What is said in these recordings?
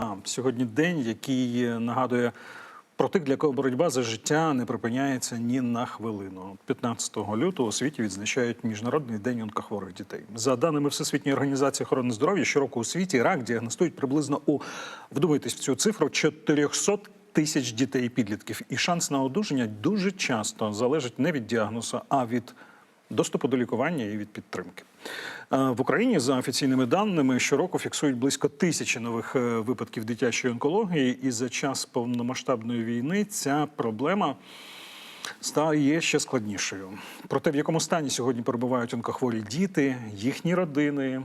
А сьогодні день, який нагадує про тих, для кого боротьба за життя не припиняється ні на хвилину. 15 лютого у світі відзначають міжнародний день онкохворих дітей. За даними Всесвітньої організації охорони здоров'я, щороку у світі рак діагностують приблизно у вдумайтесь в цю цифру 400 тисяч дітей і підлітків. І шанс на одужання дуже часто залежить не від діагнозу, а від доступу до лікування і від підтримки. В Україні за офіційними даними щороку фіксують близько тисячі нових е, випадків дитячої онкології, і за час повномасштабної війни ця проблема стає ще складнішою. Про те, в якому стані сьогодні перебувають онкохворі діти, їхні родини.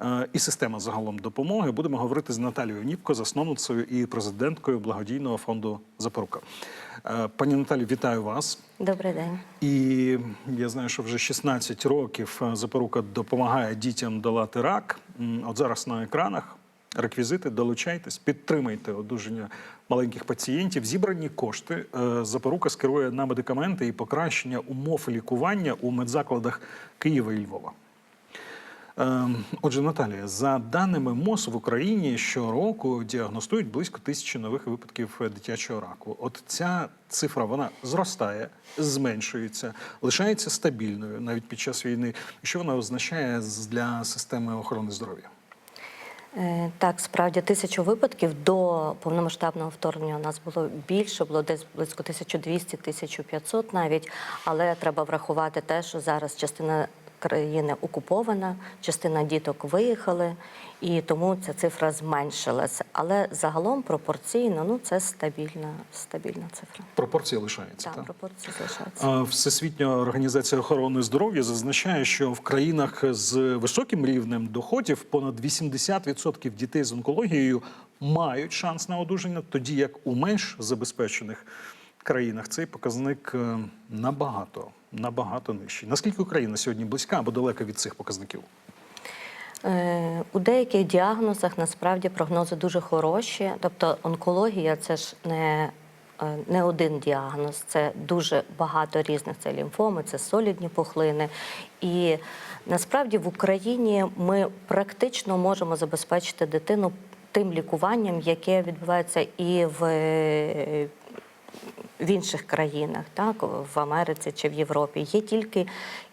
Е, І система загалом допомоги будемо говорити з Наталією Ніпко, засновницею і президенткою благодійного фонду Запорука. Е, Пані Наталі, вітаю вас. Добрий день. І я знаю, що вже 16 років е, запорука допомагає дітям долати рак. От зараз на екранах реквізити, долучайтесь, підтримайте одужання маленьких пацієнтів. Зібрані кошти запорука скерує на медикаменти і покращення умов лікування у медзакладах Києва і Львова. Ем, Отже, Наталія, за даними МОЗ в Україні щороку діагностують близько тисячі нових випадків е, дитячого раку. От ця цифра вона зростає, зменшується, лишається стабільною навіть під час війни. Що вона означає для системи охорони здоров'я? Е, Так, справді тисячу випадків до повномасштабного вторгнення у нас було більше, було десь близько 1200-1500 навіть. Але треба врахувати те, що зараз частина країни окупована, частина діток виїхали, і тому ця цифра зменшилася. Але загалом пропорційно ну це стабільна, стабільна цифра. Пропорція лишається. Так, так? пропорції залишаються. А Всесвітня організація охорони здоров'я зазначає, що в країнах з високим рівнем доходів понад 80% дітей з онкологією мають шанс на одужання, тоді як у менш забезпечених країнах цей показник е, набагато набагато нижчий. Наскільки Україна сьогодні близька або далека від цих показників? Е, У деяких діагнозах насправді прогнози дуже хороші. Тобто онкологія це ж не, е, не один діагноз, це дуже багато різних. Це лімфоми, це солідні пухлини. І насправді в Україні ми практично можемо забезпечити дитину тим лікуванням, яке відбувається і в в інших країнах, так в Америці чи в Європі. Є тільки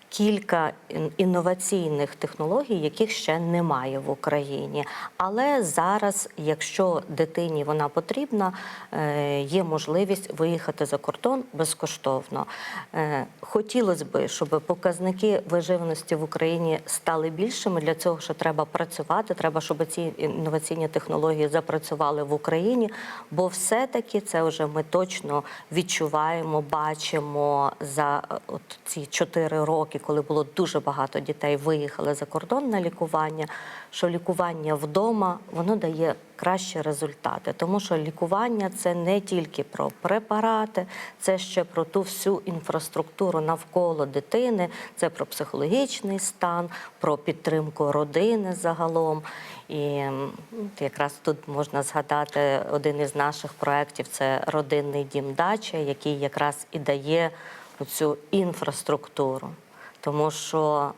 кілька інноваційних технологій, яких ще немає в Україні. Але зараз, якщо дитині вона потрібна, е, є можливість виїхати за кордон безкоштовно. Е, Хотілося б, щоб показники виживаності в Україні стали більшими. Для цього що треба працювати. Треба, щоб ці інноваційні технології запрацювали в Україні, бо все-таки це вже ми точно відчуваємо, бачимо за от ці чотири роки, коли було дуже багато дітей виїхали за кордон на лікування. Що лікування вдома воно дає кращі результати, тому що лікування це не тільки про препарати, це ще про ту всю інфраструктуру навколо дитини, це про психологічний стан, про підтримку родини загалом. І якраз тут можна згадати один із наших проєктів це родинний дім дача, який якраз і дає цю інфраструктуру. Тому що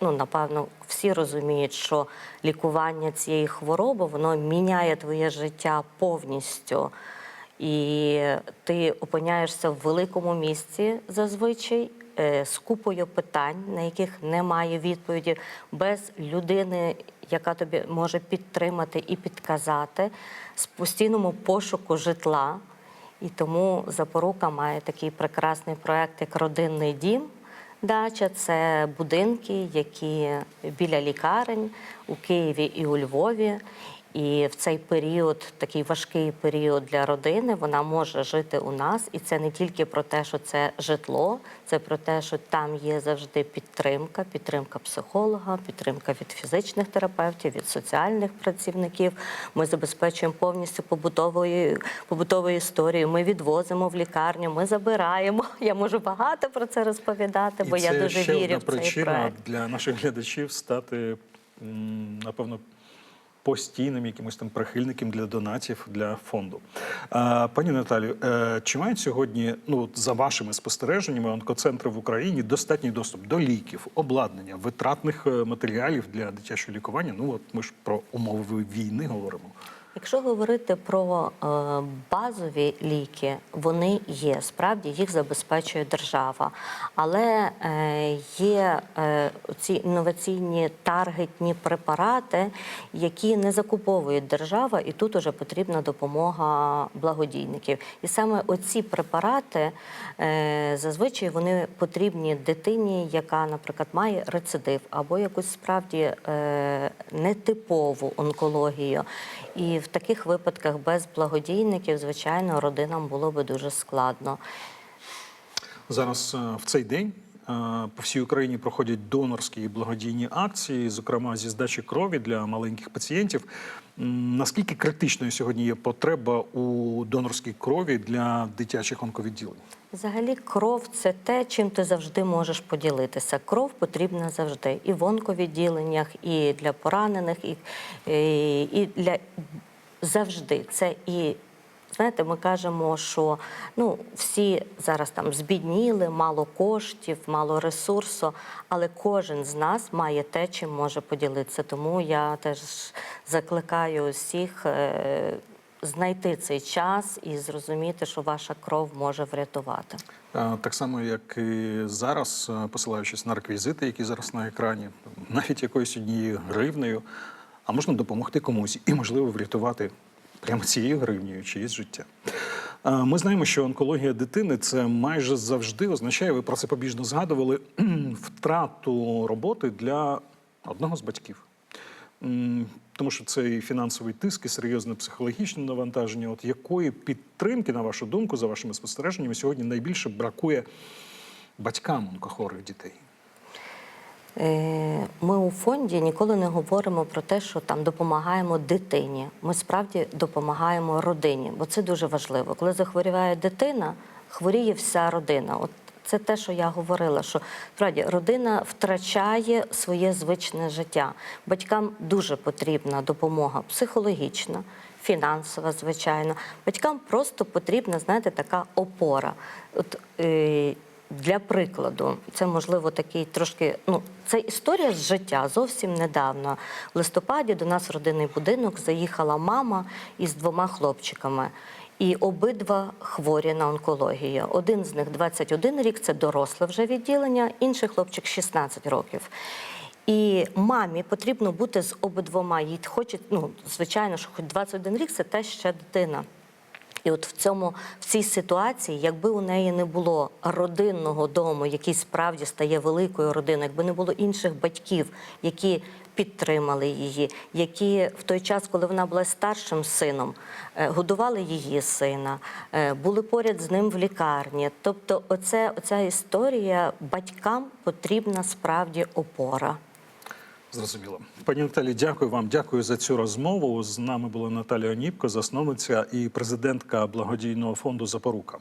ну, напевно, всі розуміють, що лікування цієї хвороби воно міняє твоє життя повністю. І ти опиняєшся в великому місці зазвичай е, з купою питань, на яких немає відповіді, без людини, яка тобі може підтримати і підказати, з постійному пошуку житла. І тому Запорука має такий прекрасний проект, як родинний дім. Дача це будинки, які біля лікарень у Києві і у Львові. І в цей період, такий важкий період для родини, вона може жити у нас. І це не тільки про те, що це житло, це про те, що там є завжди підтримка, підтримка психолога, підтримка від фізичних терапевтів, від соціальних працівників. Ми забезпечуємо повністю побутовою побутовою історією. Ми відвозимо в лікарню, ми забираємо. Я можу багато про це розповідати, бо І я дуже ще вірю одна в цей причина проект. для наших глядачів стати, напевно, постійним якимось там прихильником для донатів для фонду. Пані Наталію, е, чи мають сьогодні, ну за вашими спостереженнями, онкоцентри в Україні достатній доступ до ліків, обладнання, витратних е, матеріалів для дитячого лікування? Ну от ми ж про умови війни говоримо. Якщо говорити про е, базові ліки, вони є. Справді їх забезпечує держава. Але е, є е, ці інноваційні таргетні препарати, які не закуповує держава, і тут уже потрібна допомога благодійників. І саме оці препарати зазвичай вони потрібні дитині, яка, наприклад, має рецидив або якусь справді нетипову онкологію. І в таких випадках без благодійників, звичайно, родинам було би дуже складно. Зараз е, в цей день е, по всій Україні проходять донорські і благодійні акції, зокрема зі здачі крові для маленьких пацієнтів. Наскільки критичною сьогодні є потреба у донорській крові для дитячих онковідділень? Взагалі, кров це те, чим ти завжди можеш поділитися. Кров потрібна завжди і в онковідділеннях, і для поранених, і, і, і для завжди. Це і знаєте, ми кажемо, що ну всі зараз там збідніли, мало коштів, мало ресурсу, але кожен з нас має те, чим може поділитися. Тому я теж закликаю всіх. е, Знайти цей час і зрозуміти, що ваша кров може врятувати. Так само, як і зараз, е, посилаючись на реквізити, які зараз на екрані, навіть якоюсь однією гривнею, а можна допомогти комусь і, можливо, врятувати прямо цією гривнею чиєсь життя. Ми знаємо, що онкологія дитини це майже завжди означає, ви про це побіжно згадували, втрату роботи для одного з батьків. Тому що це і фінансовий тиск, і серйозне психологічне навантаження. От якої підтримки, на вашу думку, за вашими спостереженнями, сьогодні найбільше бракує батькам онкохворих дітей? Е, Ми у фонді ніколи не говоримо про те, що там допомагаємо дитині. Ми справді допомагаємо родині, бо це дуже важливо. Коли захворюває дитина, хворіє вся родина. От це те, що я говорила, що справді родина втрачає своє звичне життя. Батькам дуже потрібна допомога психологічна, фінансова, звичайно. Батькам просто потрібна, знаєте, така опора. От, е, для прикладу, це можливо такий трошки. Ну, це історія з життя зовсім недавно. В листопаді до нас в родинний будинок заїхала мама із двома хлопчиками. І обидва хворі на онкологію. Один з них 21 рік, це доросле вже відділення, інший хлопчик 16 років. І мамі потрібно бути з обидвома. Їй хоче, ну звичайно, що хоч 21 рік це теж ще дитина. І от в цьому в цій ситуації, якби у неї не було родинного дому, який справді стає великою родиною, якби не було інших батьків, які підтримали її, які в той час, коли вона була старшим сином, е, годували її сина, е, були поряд з ним в лікарні. Тобто, оце, оця історія батькам потрібна справді опора. Зрозуміло. Пані Наталі, дякую вам. Дякую за цю розмову. З нами була Наталія Оніпко, засновниця і президентка благодійного фонду Запорука.